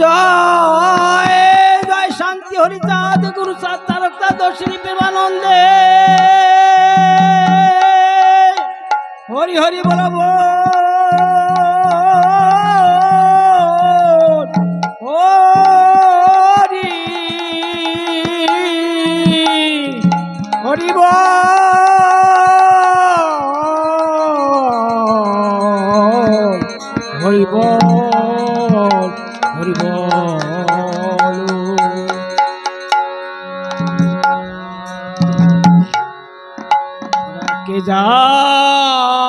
জয় জয় শান্তি হরিচাঁদ গুরু তারকতা দর্শনী প্রেমানন্দে। হরি হরি বলব। ডাকে যাবি।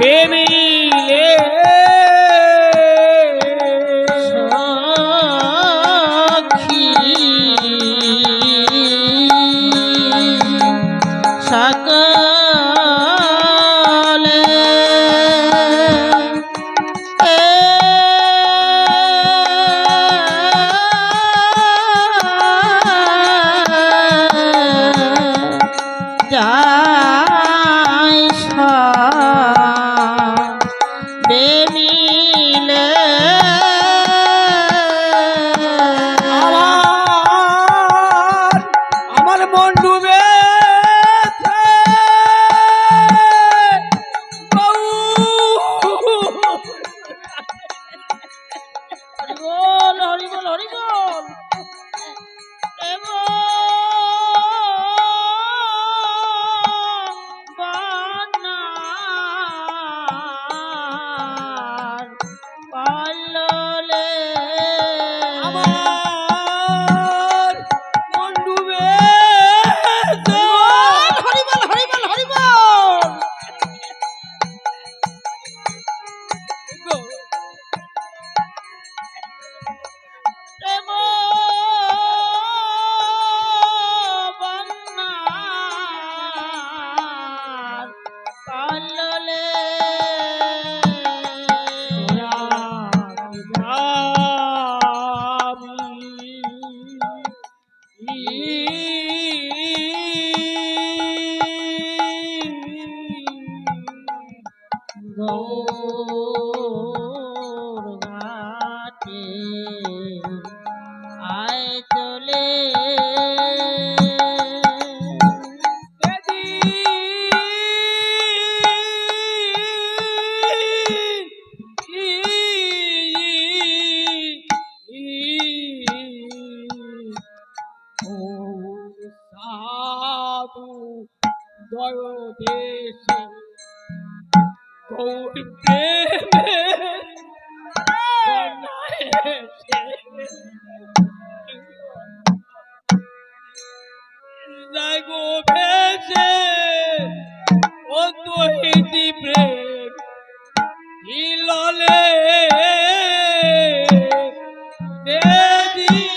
Baby. Baby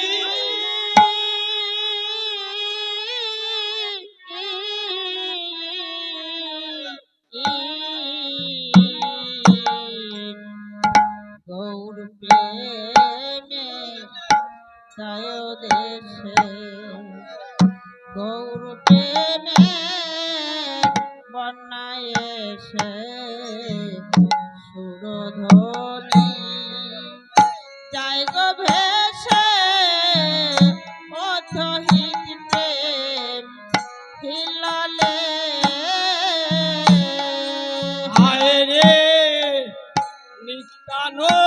No.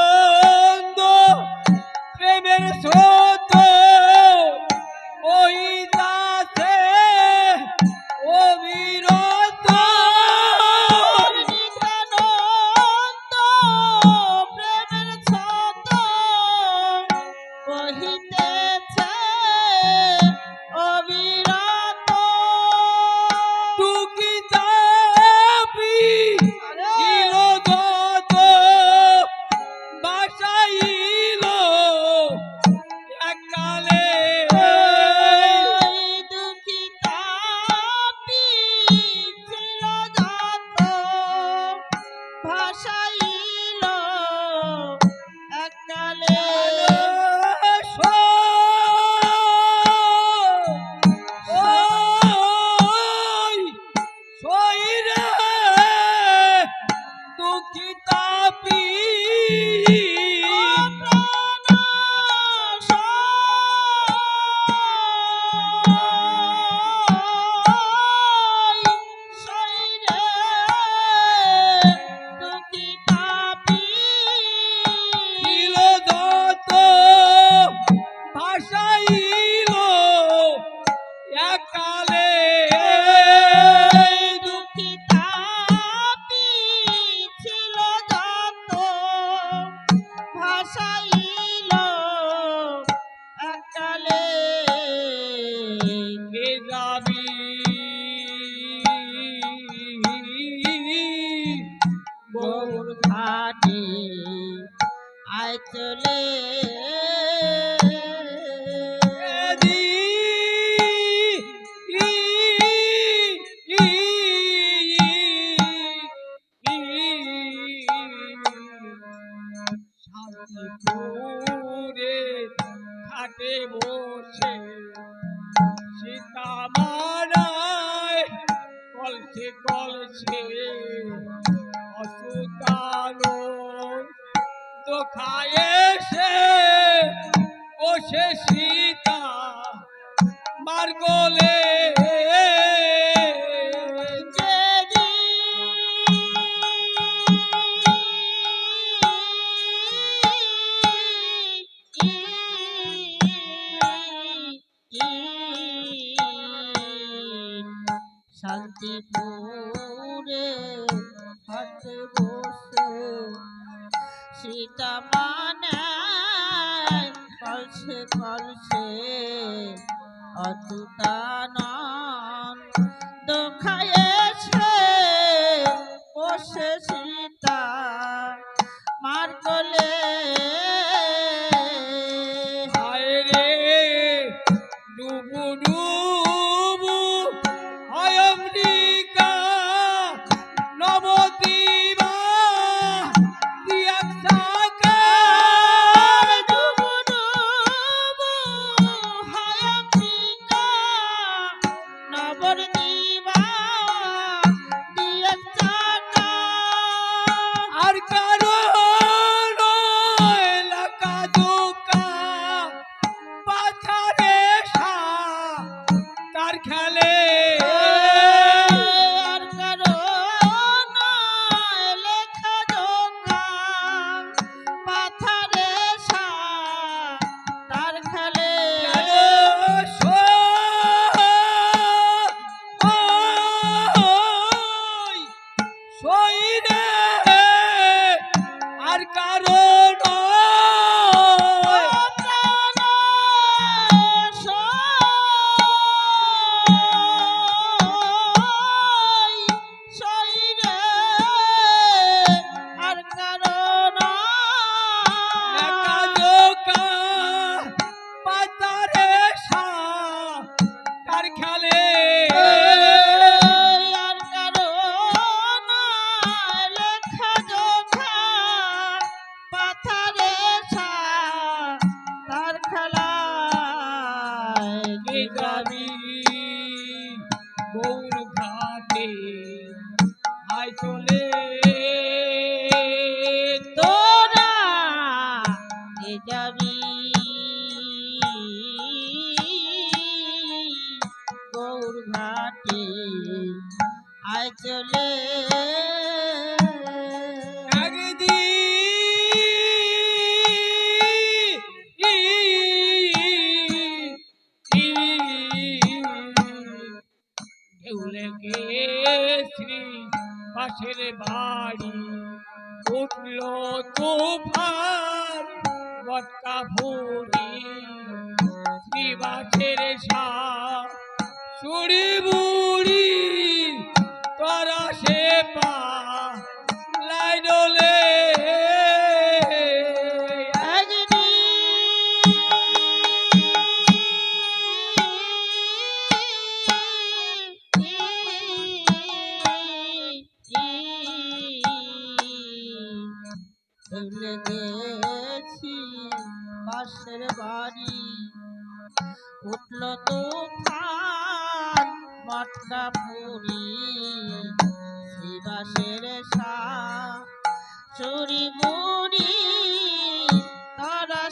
হাতে মোরে হাতে বসে সীতা মানে কলসে কলসে অতুতা নয়। চলে গেছি পাশের বাড়ি। উঠল তুফান বটকা ভরি শ্রীবাসের সা সুড়ি বুড়ি তরাশে পাশের বাড়ি। উঠল তো মটলা পুরি শিবাসের সা চুরি মুড়ি তারা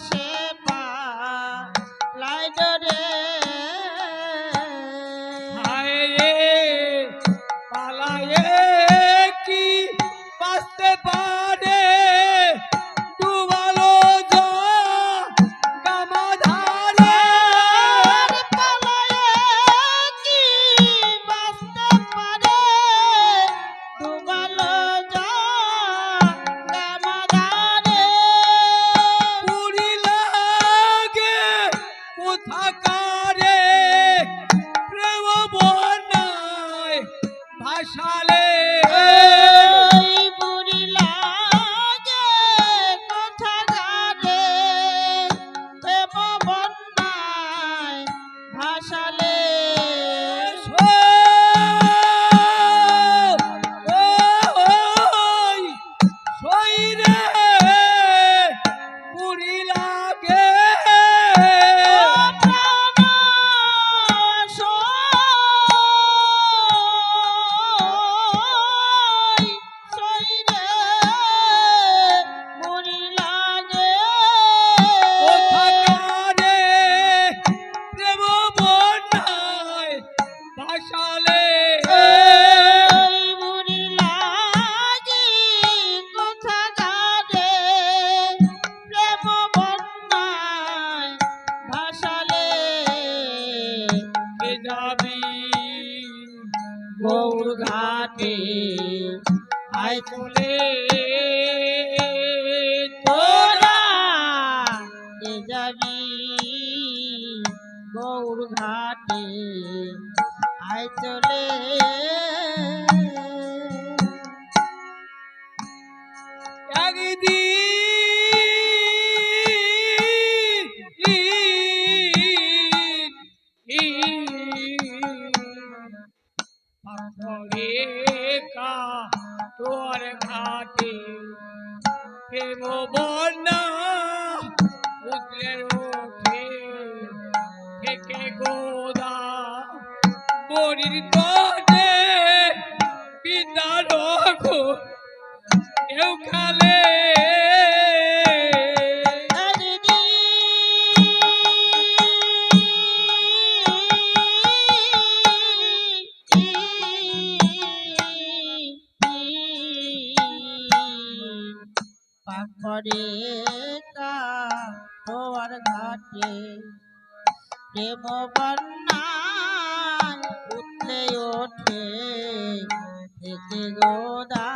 ডগো ঢেউ খালে। পাখরে তা তোমার ঘাটে প্রেম বানু গোদা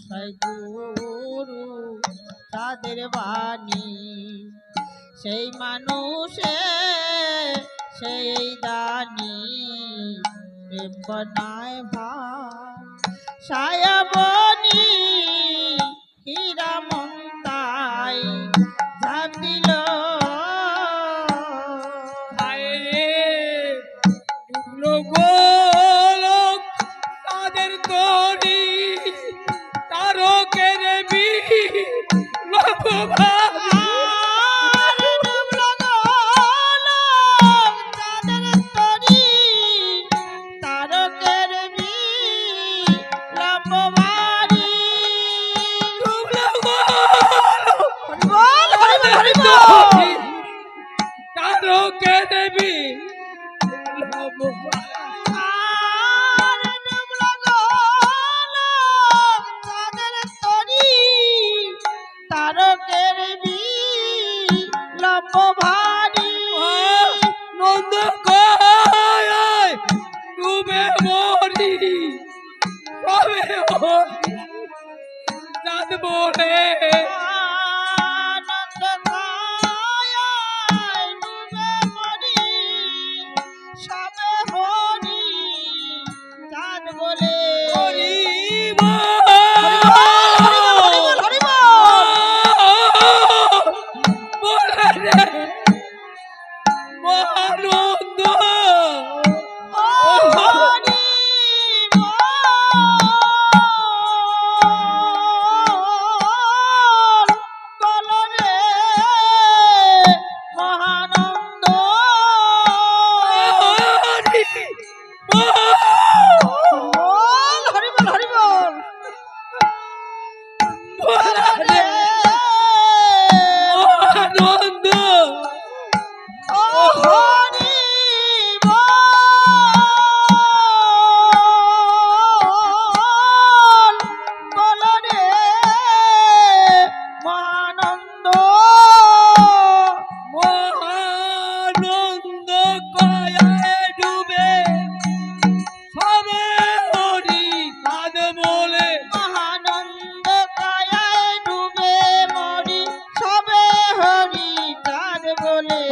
সাই গুরু তাদের বাণী। সেই মানুষে সেই দানি। প্রেম বানায় ভা সায়াবা ਓਏ ਓ ਜਦ ਬੋਲੇ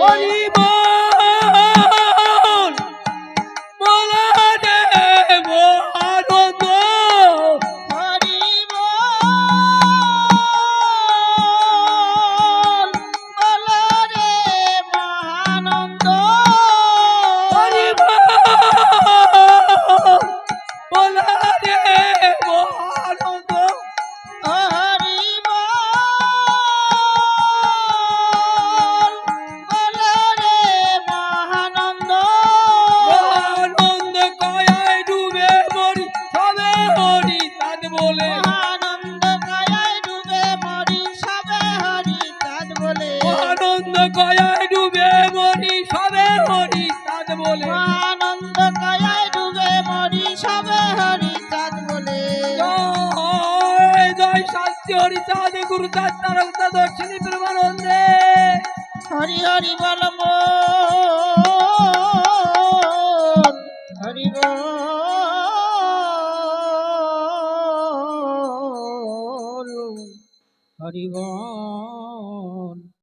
হরি আনন্দ কয়ায় ডুবে মরি সবে হরি চাঁদ বলে। আনন্দ কয়ায় ডুবে মরি সবে হরি চাঁদ বলে। আনন্দ জয় জয় হরি চাঁদ গুরু চাঁদ নারক দক্ষিণী প্রমানন্দে হরি হরি বল